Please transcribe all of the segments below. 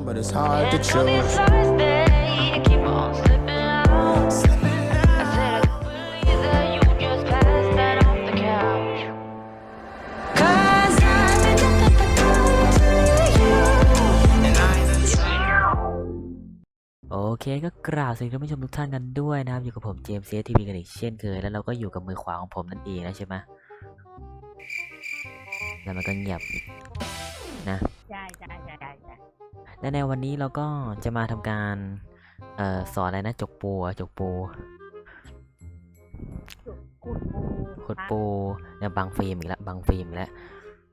option, but it's hard to And on these choose. first day, you keep on slipping out. I said I could believe that you just passed that off the couch. Cause I'm in nothing but good to you. And I just โอเคก็กราบสวัสดีท่านผู้ชมทุกท่านกันด้วยนะครับ อยู่กับผมเจมส์เซทีวีกันอีกเช่นเคย แล้วเราก็อยู่กับมือขวาของผมนั่นเองนะใช่ไหมแล้วมันก็เงียบ และในวันนี้เราก็จะมาทำการเอ่อสอนอะไรนะจกปูอะจกปูขุดปูขุดปูเนี่ยบางฟิล์มอีกแล้วบางฟิล์มอีกแล้ว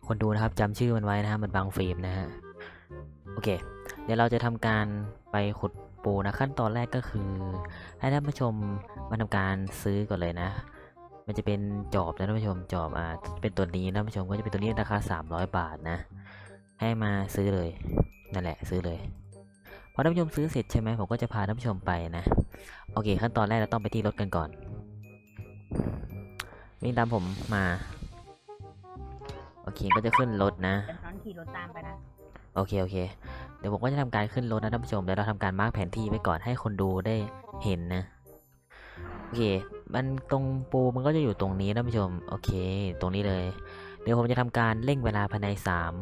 คนดูนะครับจำชื่อมันไว้นะฮะมันบางฟิล์มนะฮะโอเค เดี๋ยวเราจะทำการไปขุดปูนะขั้นตอนแรกก็คือ ให้ท่านผู้ชมมาทำการซื้อก่อนเลยนะ มันจะเป็นจอบนะท่านผู้ชมจอบอ่าเป็นตัวนี้นะท่านผู้ชมก็จะเป็นตัวนี้ราคา 300 บาทนะ ให้มาซื้อเลย นั่นแหละซื้อเลยพอท่านผู้ชมซื้อเสร็จใช่ไหมผมก็จะพาท่านผู้ชมไปนะ โอเค ขั้นตอนแรกเราต้องไปที่รถกันก่อนวิ่งตามผมมา โอเคก็จะขึ้นรถนะเดี๋ยวน้องขี่รถตามไปนะโอเคโอเค เดี๋ยวผมก็จะทำการขึ้นรถนะท่านผู้ชมเดี๋ยวเราทำการมาร์กแผนที่ไว้ก่อนให้คนดูได้เห็นนะโอเค มันตรงปูมันก็จะอยู่ตรงนี้ท่านผู้ชม โอเค ตรงนี้เลย เดี๋ยวผมจะทำการเร่งเวลาภายในสาม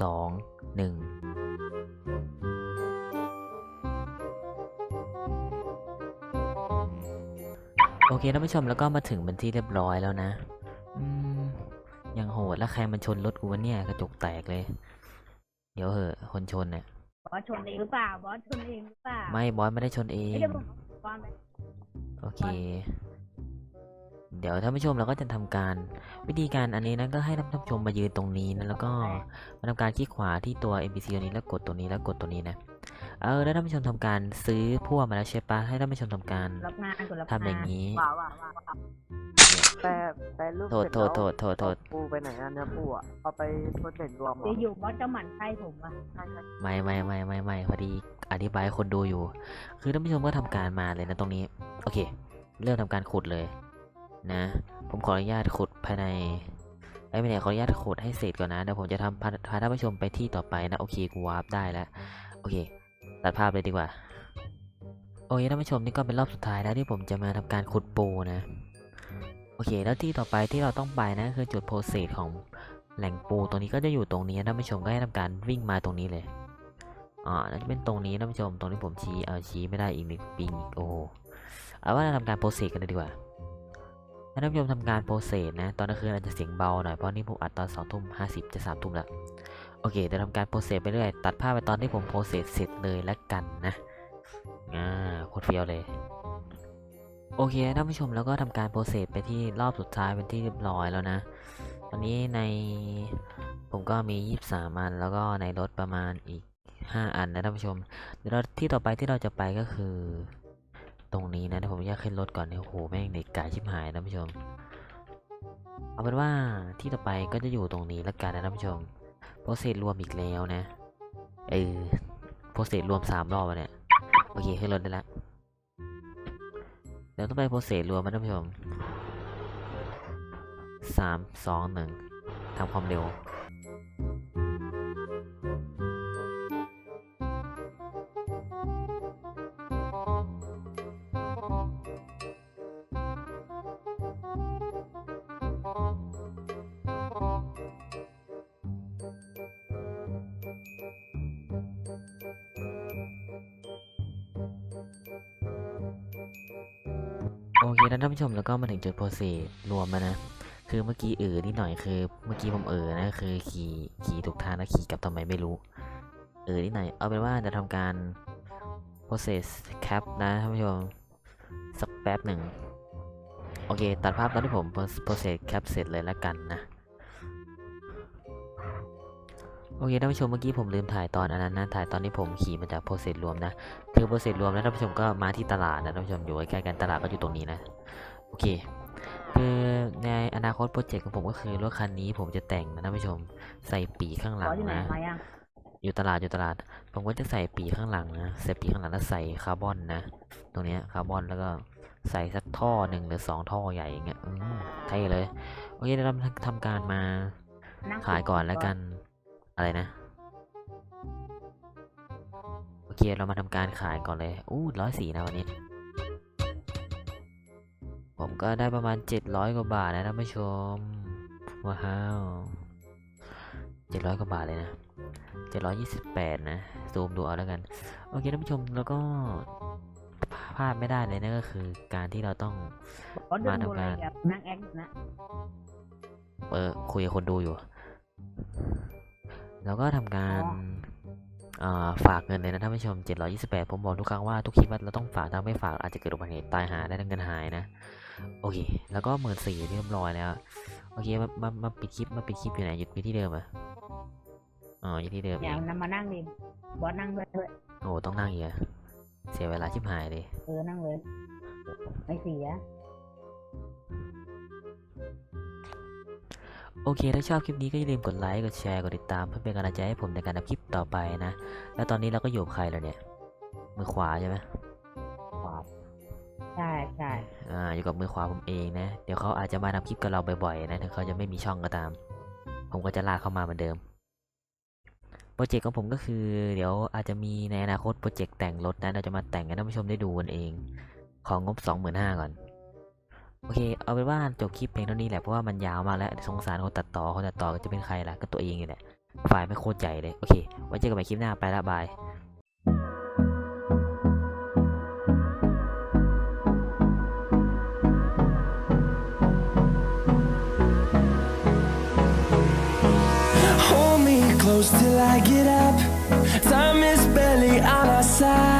สองหนึ่ง โอเคท่านผู้ชมแล้วก็มาถึงเป็นที่เรียบร้อยแล้วนะอืมยังโหดแล้วใครมันชนรถกูวะเนี่ยกระจกแตกเลย เดี๋ยวเหอะคนชนเนี่ยบอสชนเองหรือเปล่าบอสชนเองหรือเปล่าไม่บอสไม่ได้ชนเอเอ้ยงเดี๋ยวผมบอสไปโอเค เดี๋ยวท่านผู้ชมเราก็จะทำการวิธีการอันนี้นะก็ให้ท่านผู้ชมมายืนตรงนี้นะแล้วก็มาทำการคลิกขวาที่ตัว NPC ตัวนี้แล้วกดตัวนี้แล้วกดตัวนี้นะ เออแล้วท่านผู้ชมทำการซื้อพวกมาแล้วใช่ปะให้ท่านผู้ชมทำการรับงานกดรับงานทำอย่างนี้ว้าวว้าวว้าวว้าวแต่แต่รูปโทษเสร็จโทษโทษโทษโทษเอาปูไปไหนอะเนื้อปูอะเอาไปโปรเจกต์รวมเหรอเดี๋ยวอยู่บอสจะหมั่นไส้ผมอะไม่ไม่ไม่ไม่ไม่พอดีอธิบายให้คนดูอยู่ คือท่านผู้ชมก็ทำการมาเลยนะตรงนี้ โอเค เริ่มทำการขุดเลย นะ ผมขออนุญาตขุดภายในไอ้ยไม่เนี่ยขออนุญาตขุดให้เสร็จก่อนนะเดี๋ยวผมจะทำพาพาท่านผู้ชมไปที่ต่อไปนะโอเคกูวาร์ปได้แล้วโอเค ตัดภาพเลยดีกว่า โอเคท่านผู้ชมนี่ก็เป็นรอบสุดท้ายแล้วที่ผมจะมาทำการขุดปูนะ โอเค แล้วที่ต่อไปที่เราต้องไปนะคือจุดโพเซสของแหล่งปูตรงนี้ก็จะอยู่ตรงนี้ท่านผู้ชมก็ให้ทำการวิ่งมาตรงนี้เลยอ่าน่าจะเป็นตรงนี้ท่านผู้ชมตรงที่ผมชี้เออชี้ไม่ได้อีกนิดปิงอีกโอ้โหเอาว่าเราทำการโพเซสกันเลยดีกว่าท่านผู้ชมทำการโพเซสนะ ตอนกลางคืนอาจจะเสียงเบาหน่อย เพราะนี่ผมอัดตอนสองทุ่มห้าสิบจะสามทุ่มแล้ว โอเคเดี๋ยวทำการโพสเซสไปเรื่อย ตัดภาพไปตอนที่ผมโพสเซสเสร็จเลยแล้วกันนะอ่าโคตรเฟี้ยวเลย โอเคท่านผู้ชมแล้วก็ทำการโพสเซสไปที่รอบสุดท้ายเป็นที่เรียบร้อยแล้วนะ ตอนนี้ในผมก็มี 23 อัน แล้วก็ในรถประมาณอีก 5 อันนะท่านผู้ชมเดี๋ยวเราที่ต่อไปที่เราจะไปก็คือ ตรงนี้นะเดี๋ยวผมอยากขึ้นรถก่อนเนี่ยโอ้โหแม่งเด็กกายชิบหายนะท่านผู้ชม เอาเป็นว่าที่ต่อไปก็จะอยู่ตรงนี้แล้วกันนะท่านผู้ชม โปรเซสรวมอีกแล้วนะ เออโปรเซสรวมสามรอบเนี่ย โอเคขึ้นรถได้แล้วเดี๋ยวต้องไปโปรเซสรวมนะท่านผู้ชมสามสองหนึ่งทำความเร็ว เคท่านผู้ชมแล้วก็มาถึงจุดโปรเซสรวมแล้วนะ คือเมื่อกี้เออนิดหน่อยคือ เมื่อกี้ผมเออนะคือขี่ขี่ถูกทางแล้วขี่กลับทำไมไม่รู้ เออนิดหน่อยเอาเป็นว่าจะทำการ process cap นะท่านผู้ชมสักแป๊บหนึ่งโอเค ตัดภาพตอนที่ผม process cap เสร็จเลยแล้วกันนะ โอเคท่านผู้ชมเมื่อกี้ผมลืมถ่ายตอนอันนั้นนะถ่ายตอนที่ผมขี่มาจากโปรเซสรวมนะคือโปรเซสรวมแล้วท่านผู้ชมก็มาที่ตลาดนะท่านผู้ชมอยู่ใกล้ๆกันตลาดก็อยู่ตรงนี้นะโอเคคือในอนาคตโปรเจกต์ของผมก็คือรถคันนี้ผมจะแต่งนะท่านผู้ชมใส่ปีกข้างหบลัองสอยู่ไหนนะมายังอยู่ตลาดอยู่ตลาด ผมก็จะใส่ปีกข้างหลังนะใส่ปีกข้างหลังแล้วใส่คาร์บอนนะ ตรงเนี้ยคาร์บอนแล้วก็ใส่สักท่อหนึ่งหรือสองท่อใหญ่อย่างเงี้ยอืมเท่เลยโอเคเดี๋ยวเราทำการมานั่งขายก่อนแล้วกัน อะไรนะเค เรามาทำการขายก่อนเลย อู้ร้อยสี่นะวันนี้ ผมก็ได้ประมาณ700กว่าบาทนะท่านผู้ชม ว้าว700กว่าบาทเลยนะ728นะ ซูมดูเอาแล้วกัน โอเคท่านผู้ชม แล้วก็พลาดไม่ได้เลยนะก็คือการที่เราต้องบอสเดินมาบนทำอะไรการแบบนั่งแอคอยู่นะ เออคุยกับคนดูอยู่ แล้วก็ทำการอ่าฝากเงินเลยนะท่านผู้ชม 728 ผมบอกทุกครั้งว่าทุกคลิปว่าเราต้องฝากถ้าไม่ฝากอาจจะเกิดอุบัติเหตุตายหาได้ทั้งเงินหายนะ โอเค แล้วก็หมื่นสี่เรียบร้อยแล้ว โอเค มา มา มาปิดคลิป มาปิดคลิปอยู่ไหนอยู่ที่เดิมอะอ๋ออยู่ที่เดิมอเอย่างงนำมานั่งดิบอสนั่งด้วยเถอะโอ้ต้องนั่งอีกอะเสียเวลาชิบหายเลย เออ นั่งเลย ไม่เสีย โอเค ถ้าชอบคลิปนี้ก็อย่าลืมกดไลค์ กดแชร์ กดติดตาม เพื่อเป็นกำลังใจให้ผมในการทำคลิปต่อไปนะ แล้วตอนนี้เราก็อยู่กับใครแล้วเนี่ย มือขวาใช่ไหมใช่ใช่อ่า อยู่กับมือขวาผมเองนะ เดี๋ยวเขาอาจจะมาทำคลิปกับเราบ่อยๆนะ ถึงเขาจะไม่มีช่องก็ตาม ผมก็จะลากเข้ามาเหมือนเดิม โปรเจกต์ของผมก็คือ เดี๋ยวอาจจะมีในอนาคตโปรเจกต์แต่งรถนะ เราจะมาแต่งให้ท่านผู้ชมได้ดูกันเอง ของงบ25,000ก่อน โอเค เอาเป็นว่าจบคลิปเพียงเท่านี้แหละ เพราะว่ามันยาวมากแล้ว สงสารคนตัดต่อ คนตัดต่อก็จะเป็นใครล่ะ ก็ตัวเองนี่แหละไฟล์ไม่โคตรใหญ่เลย โอเค ไว้เจอกันใหม่คลิปหน้า ไปละบาย close till I get up. Time is barely on our side.